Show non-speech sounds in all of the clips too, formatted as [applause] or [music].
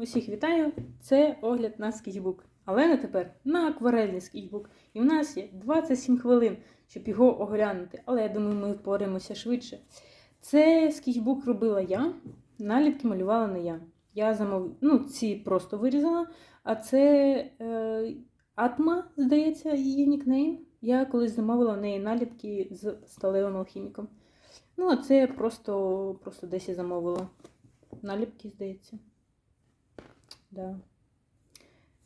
Усіх вітаю! Це огляд на скетчбук. Але не тепер на акварельний скетчбук. І в нас є 27 хвилин, щоб його оглянути. Але я думаю, ми впораємося швидше. Це скетчбук робила я, наліпки малювала не я. Я замов... ну, ці просто вирізала, а це е... Атма, здається, її нікнейм. Я колись замовила в неї наліпки з сталевим алхіміком. Ну, а це просто, просто десь я замовила. Наліпки, здається. Да.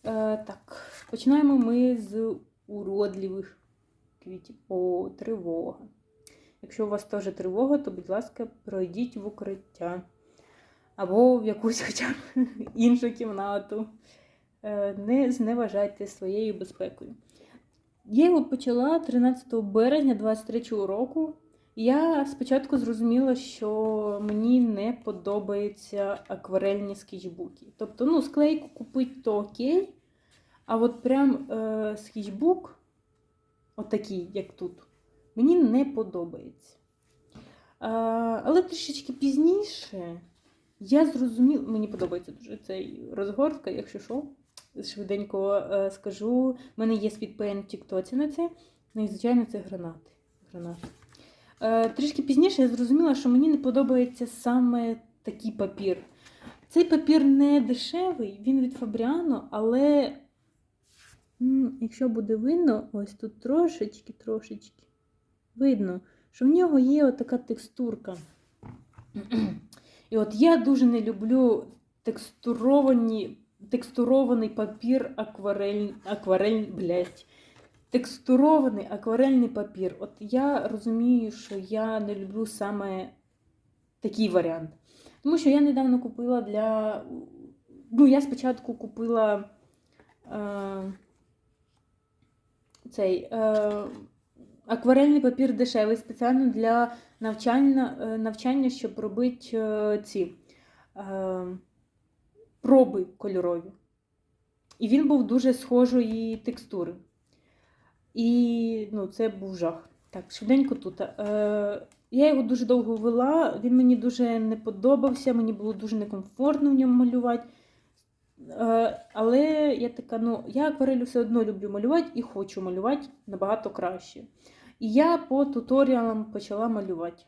Е, так, починаємо ми з уродливих квітів. О, тривога. Якщо у вас теж тривога, то, будь ласка, пройдіть в укриття. Або в якусь [laughs] хоча б іншу кімнату. Е, не зневажайте своєю безпекою. Я його почала 13 березня 23 року. Я спочатку зрозуміла, що мені не подобаються акварельні скетчбуки. Тобто, ну, склейку купити то окей, а от прям е, скетчбук, отакий, як тут, мені не подобається. А, але трішечки пізніше я зрозуміла, мені подобається дуже цей розгортка, якщо що, швиденько е, скажу. У мене є світпен в Тіктоці на це. Ну і, звичайно, це гранати. гранати. Е, Трішки пізніше я зрозуміла, що мені не подобається саме такий папір. Цей папір не дешевий, він від Фабріано, але якщо буде видно, ось тут трошечки, трошечки видно, що в нього є отака текстурка. І от я дуже не люблю текстуровані, текстурований папір акварель, акварель, блядь, текстурований акварельний папір. От я розумію, що я не люблю саме такий варіант. Тому що я недавно купила для. Ну, я спочатку купила е, цей е, акварельний папір дешевий спеціально для навчання, е, навчання щоб робити е, ці е, проби кольорові. І він був дуже схожої текстури. І ну, це був жах. Так, швиденько тут. Е, я його дуже довго вела, він мені дуже не подобався, мені було дуже некомфортно в ньому малювати. Е, але я така, ну, я акварелю все одно люблю малювати і хочу малювати набагато краще. І я по туторіалам почала малювати.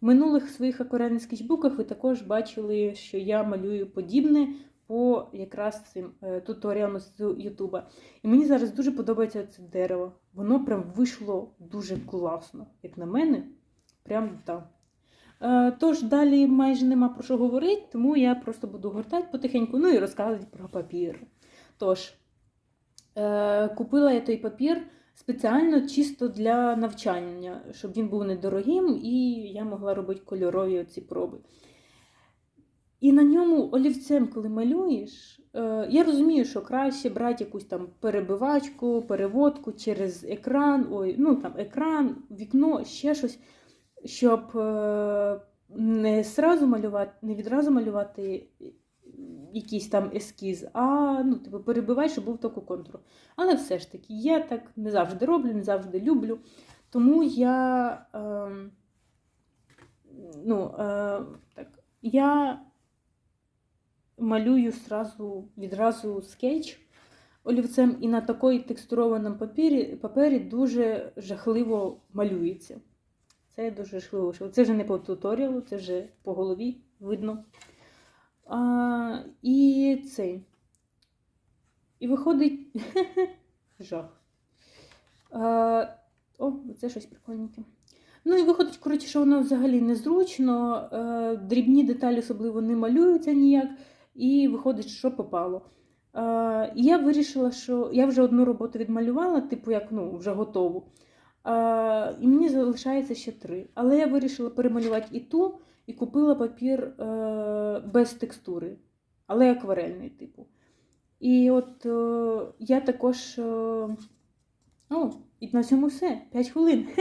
В минулих своїх акварельних скетчбуках ви також бачили, що я малюю подібне по якраз цим е, туторіалам з Ютуба. І мені зараз дуже подобається це дерево. Воно прям вийшло дуже класно, як на мене. Прям так. Е, Тож далі майже нема про що говорити, тому я просто буду гортати потихеньку, ну і розказувати про папір. Тож, е, купила я той папір спеціально чисто для навчання, щоб він був недорогим і я могла робити кольорові оці проби. І на ньому олівцем, коли малюєш, е, я розумію, що краще брати якусь там перебивачку, переводку через екран, ой, ну там екран, вікно, ще щось, щоб е, не сразу малювати, не відразу малювати якийсь там ескіз, а ну, типу, перебивай, щоб був току контур. Але все ж таки, я так не завжди роблю, не завжди люблю. Тому я, е, ну, е, так, я малюю сразу, відразу скетч олівцем, і на такій текстурованому папері, папері дуже жахливо малюється. Це дуже жахливо. Це вже не по туторіалу, це вже по голові видно. А, І цей. І виходить [laughs] жах. А, О, це щось прикольненьке. Ну і виходить, коротше, що воно взагалі незручно, е, дрібні деталі особливо не малюються ніяк, і виходить, що попало. Е, я вирішила, що я вже одну роботу відмалювала, типу, як ну, вже готову. Е, І мені залишається ще три. Але я вирішила перемалювати і ту, і купила папір е, без текстури, але акварельний, типу. І от е, я також. Е, о, і на цьому все. 5 хвилин. [laughs]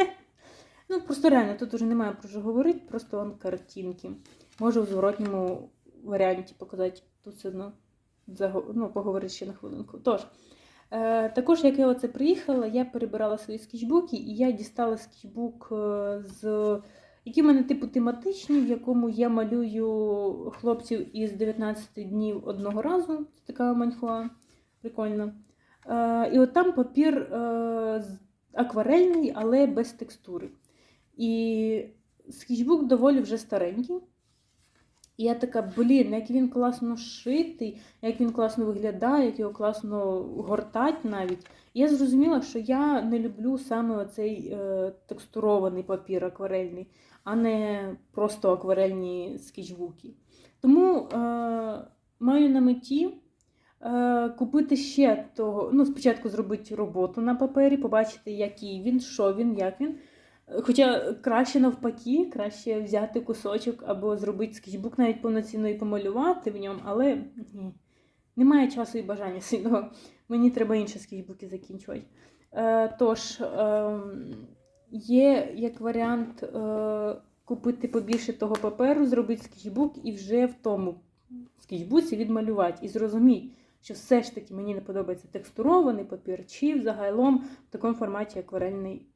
Ну, просто реально, тут уже немає про що говорити, просто вон картинки. Можу в зворотньому варіанті показати. Тут все одно ну, поговорити ще на хвилинку. Тож, е, також, як я оце приїхала, я перебирала свої скетчбуки, і я дістала скетчбук е, з які в мене типу тематичні, в якому я малюю хлопців із 19 днів одного разу. Це така маньхуа. Прикольно. Е, і от там папір е, акварельний, але без текстури. І скетчбук доволі вже старенький. І я така, блін, як він класно шитий, як він класно виглядає, як його класно гортать навіть. І я зрозуміла, що я не люблю саме оцей е, текстурований папір акварельний, а не просто акварельні скетчбуки. Тому е, маю на меті е, купити ще того. Ну, спочатку зробити роботу на папері, побачити, який він, що він, як він. Хоча краще навпаки, краще взяти кусочок або зробити скетчбук навіть повноцінно і помалювати в ньому, але ні, немає часу і бажання [laughs] сильного. Мені треба інші скетчбуки закінчувати. Е, тож, е, є як варіант е, купити побільше того паперу, зробити скетчбук і вже в тому скетчбуці відмалювати. І зрозуміти, що все ж таки мені не подобається текстурований папір, чи взагалом в такому форматі акварельний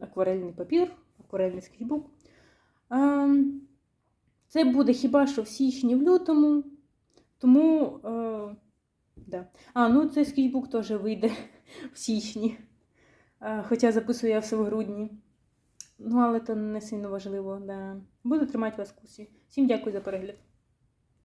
акварельний папір, акварельний скетчбук. Ем, Це буде хіба що в січні, в лютому. Тому, е, да. А, ну цей скетчбук теж вийде [laughs] в січні. Е, Хоча записую я все в грудні. Ну, але це не сильно важливо. Да. Буду тримати вас в курсі. Всім дякую за перегляд.